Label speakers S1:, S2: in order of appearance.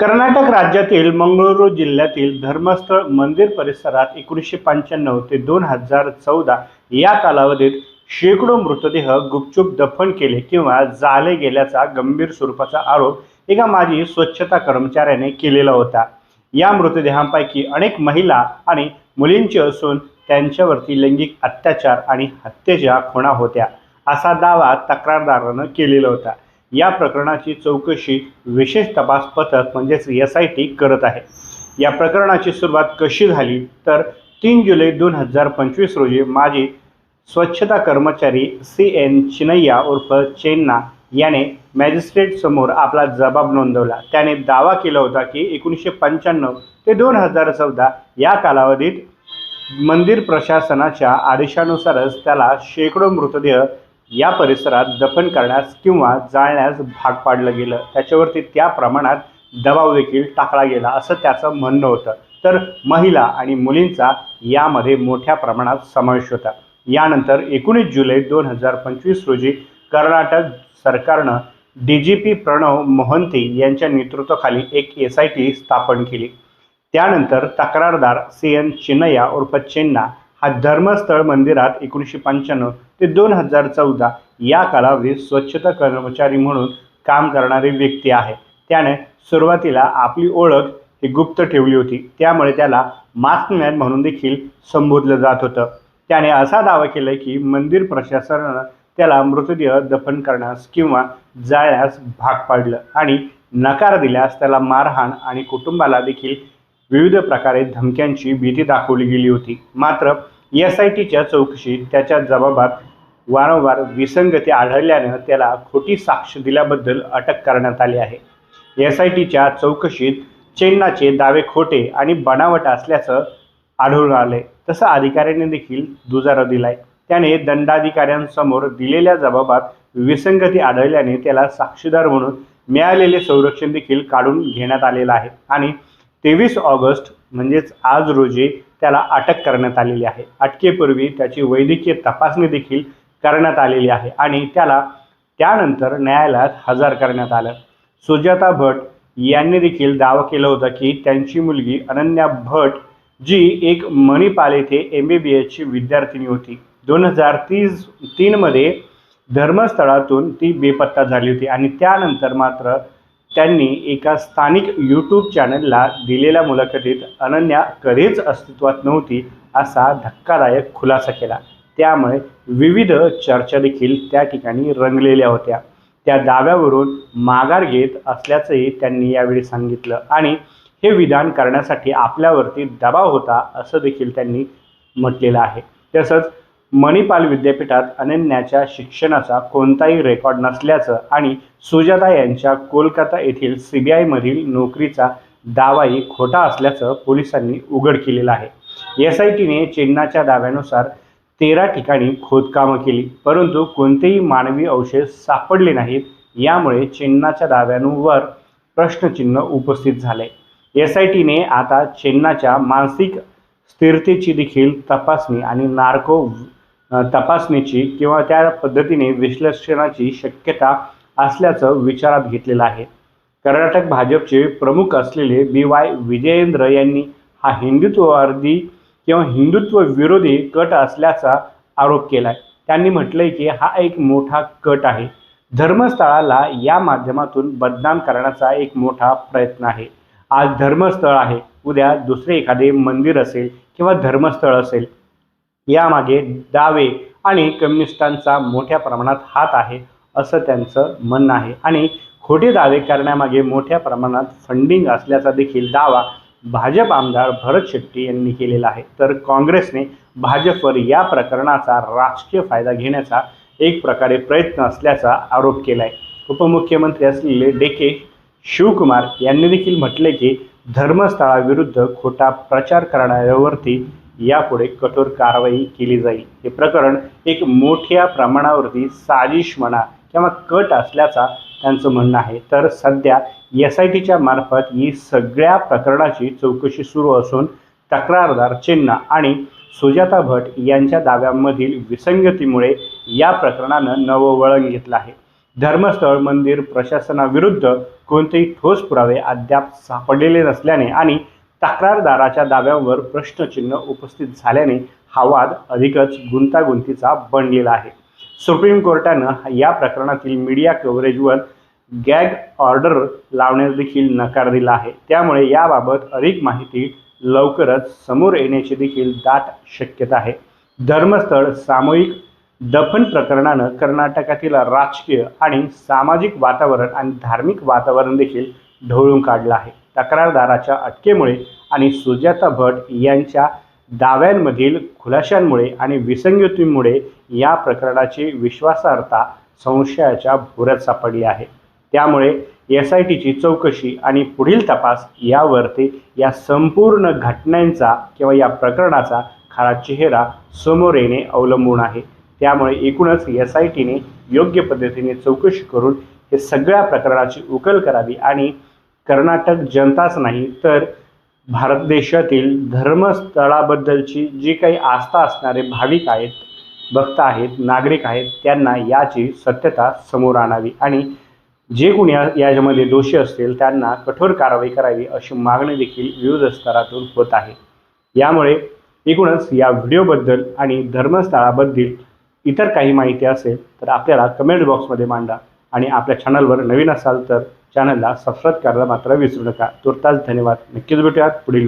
S1: कर्नाटक राज्यातील मंगळुरू जिल्ह्यातील धर्मस्थळ मंदिर परिसरात एकोणीसशे पंच्याण्णव ते दोन हजार चौदा या कालावधीत शेकडो मृतदेह गुपचूप दफन केले किंवा जाले गेल्याचा गंभीर स्वरूपाचा आरोप एका माजी स्वच्छता कर्मचाऱ्याने केलेला होता. या मृतदेहांपैकी अनेक महिला आणि मुलींचे असून त्यांच्यावरती लैंगिक अत्याचार आणि हत्येच्या खुणा होत्या असा दावा तक्रारदारानं केलेला होता. या प्रकरणाची चौकशी विशेष तपास पथक म्हणजेच एस आय टी करत आहे. या प्रकरणाची सुरुवात कशी झाली? तर तीन जुलै दोन हजार पंचवीस रोजी माजी स्वच्छता कर्मचारी सी एन चिनय्या उर्फ चेन्ना याने मॅजिस्ट्रेट समोर आपला जबाब नोंदवला. त्याने दावा केला होता की एकोणीसशे पंच्याण्णव ते दोन हजार चौदा या कालावधीत मंदिर प्रशासनाच्या आदेशानुसारच त्याला शेकडो मृतदेह या परिसरात दफन करण्यास किंवा जाळण्यास भाग पाडलं गेलं. त्याच्यावरती त्या प्रमाणात दबाव देखील टाकला गेला असं त्याचं म्हणणं होतं. तर महिला आणि मुलींचा यामध्ये मोठ्या प्रमाणात समावेश होता. यानंतर एकोणीस जुलै दोन हजार पंचवीस रोजी कर्नाटक सरकारनं D G P Pranav Mohanty यांच्या नेतृत्वाखाली एक एस आय टी स्थापन केली. त्यानंतर तक्रारदार सी एन चिन्नया उर्फ चेन्ना हा धर्मस्थळ मंदिरात एकोणीसशे पंच्याण्णव ते दोन हजार चौदा या कालावधीत स्वच्छता कर्मचारी म्हणून काम करणारी व्यक्ती आहे. त्याने सुरुवातीला आपली ओळख ही गुप्त ठेवली होती. त्यामुळे त्याला मास्कमॅन म्हणून देखील संबोधलं जात होतं. त्याने असा दावा केला की मंदिर प्रशासनानं त्याला मृतदेह दफन करण्यास किंवा जाळण्यास भाग पाडलं आणि नकार दिल्यास त्याला मारहाण आणि कुटुंबाला देखील विविध प्रकारे धमक्यांची भीती दाखवली गेली होती. मात्र एस आय टीच्या चौकशीत त्याच्या जबाबात वारंवार विसंगती आढळल्यानं त्याला खोटी साक्ष दिल्याबद्दल अटक करण्यात आली आहे. एस आय टीच्या चौकशीत चेन्नाचे दावे खोटे आणि बनावट असल्याचं आढळून आले तसं अधिकाऱ्याने देखील दुजारा दिलाय. त्याने दंडाधिकाऱ्यांसमोर दिलेल्या जबाबात विसंगती आढळल्याने त्याला साक्षीदार म्हणून मिळालेले संरक्षण देखील काढून घेण्यात आलेलं आहे आणि तेवीस ऑगस्ट म्हणजेच आज रोजी त्याला अटक करण्यात आलेली आहे. अटकेपूर्वी त्याची वैद्यकीय तपासणी देखील करण्यात आलेली आहे आणि त्याला त्यानंतर न्यायालयात हजर करण्यात आलं. सुजाता भट यांनी देखील दावा केला होता की त्यांची मुलगी अनन्या भट जी एक मणिपाल येथे एम बी बी एसची विद्यार्थिनी होती. दोन हजार तीस तीनमध्ये धर्मस्थळातून ती बेपत्ता झाली होती आणि त्यानंतर मात्र त्यांनी एका स्थानिक यूट्यूब चॅनलला दिलेल्या मुलाखतीत अनन्या कधीच अस्तित्वात नव्हती असा धक्कादायक खुलासा केला. त्यामुळे विविध चर्चा देखील त्या ठिकाणी रंगलेल्या होत्या. त्या दाव्यावरून माघार घेत असल्याचंही त्यांनी यावेळी सांगितलं आणि हे विधान करण्यासाठी आपल्यावरती दबाव होता असं देखील त्यांनी म्हटलेलं आहे. तसंच मणिपाल विद्यापीठात अनन्याच्या शिक्षणाचा कोणताही रेकॉर्ड नसल्याचं आणि सुजाता यांच्या कोलकाता येथील सी बी आयमधील नोकरीचा दावाही खोटा असल्याचं पोलिसांनी उघड केलेलं आहे. एस आय टीने चेन्नाच्या दाव्यानुसार तेरा ठिकाणी खोदकामं केली परंतु कोणतेही मानवी अवशेष सापडले नाहीत यामुळे चेन्नाच्या दाव्यांवर प्रश्नचिन्ह उपस्थित झाले. एस आय टीने आता चेन्नाच्या मानसिक स्थिरतेची देखील तपासणी आणि नार्को तपासणीची किंवा त्या पद्धतीने विश्लेषणाची शक्यता असल्याचं विचारात घेतलेलं आहे. कर्नाटक भाजपचे प्रमुख असलेले बी वाय विजयेंद्र यांनी हा हिंदुत्ववादी किंवा हिंदुत्व विरोधी कट असल्याचा आरोप केला आहे त्यांनी म्हटलंय की हा एक मोठा कट आहे. धर्मस्थळाला या माध्यमातून बदनाम करण्याचा एक मोठा प्रयत्न आहे. आज धर्मस्थळ आहे. उद्या दुसरे एखादे मंदिर असेल किंवा धर्मस्थळ असेल. यामागे दावे आणि कम्युनिस्टांचा मोठ्या प्रमाणात हात आहे असं त्यांचं म्हणणं आहे. आणि खोटे दावे करण्यामागे मोठ्या प्रमाणात फंडिंग असल्याचा देखील दावा भाजप आमदार भरत शेट्टी यांनी केलेला आहे. तर काँग्रेसने भाजपवर या प्रकरणाचा राजकीय फायदा घेण्याचा एक प्रकारे प्रयत्न असल्याचा आरोप केला आहे उपमुख्यमंत्री असलेले डेके शिवकुमार यांनी देखील म्हटले की धर्मस्थळाविरुद्ध खोटा प्रचार करणाऱ्यावरती यापुढे कठोर कारवाई केली जाईल. हे प्रकरण एक मोठ्या प्रमाणावरती साजिश म्हणा किंवा कट असल्याचा त्यांचं म्हणणं आहे. तर सध्या एस आय टीच्या मार्फत ही सगळ्या प्रकरणाची चौकशी सुरू असून तक्रारदार चिन्ह आणि सुजाता भट यांच्या दाव्यांमधील विसंगतीमुळे या प्रकरणानं नवं वळण घेतलं आहे. धर्मस्थळ मंदिर प्रशासनाविरुद्ध कोणतेही ठोस पुरावे अद्याप सापडलेले नसल्याने आणि तक्रारदाराच्या दाव्यांवर प्रश्नचिन्ह उपस्थित झाल्याने हा वाद अधिकच गुंतागुंतीचा बनलेला आहे. सुप्रीम कोर्टानं या प्रकरणातील मीडिया कव्हरेजवर गॅग ऑर्डर लावण्यास देखील नकार दिला आहे. त्यामुळे याबाबत अधिक माहिती लवकरच समोर येण्याची देखील दाट शक्यता आहे. धर्मस्थळ सामूहिक दफन प्रकरणानं कर्नाटकातील राजकीय आणि सामाजिक वातावरण आणि धार्मिक वातावरण देखील ढवळून काढलं आहे. तक्रारदाराच्या अटकेमुळे आणि सुजाता भट यांच्या दाव्यांमधील खुलाशांमुळे आणि विसंगतीमुळे या प्रकरणाची विश्वासार्हता संशयाच्या भोऱ्यात सापडली आहे. त्यामुळे एस आय टीची चौकशी आणि पुढील तपास यावरती या संपूर्ण घटनांचा किंवा या प्रकरणाचा खरा चेहरा समोर येणे अवलंबून आहे. त्यामुळे एकूणच एस आय टीने योग्य पद्धतीने चौकशी करून हे सगळ्या प्रकरणाची उकल करावी आणि कर्नाटक जनताच नाही तर भारत देशातील धर्मस्थळाबद्दलची जी काही आस्था असणारे भाविक आहेत भक्त आहेत नागरिक आहेत त्यांना याची सत्यता समोर आणावी. आणि जे कोणी याच्यामध्ये दोषी असतील त्यांना कठोर कारवाई करावी अशी मागणी देखील विविध स्तरातून होत आहे. यामुळे एकूणच या व्हिडिओबद्दल आणि धर्मस्थळाबद्दल इतर काही माहिती असेल तर आपल्याला कमेंट बॉक्समध्ये मांडा. आणि आपल्या चॅनलवर नवीन असाल तर चॅनलला सबस्क्राईब करायला मात्र विसरू नका. तुर्तास धन्यवाद. नक्कीच भेटूयात पुढील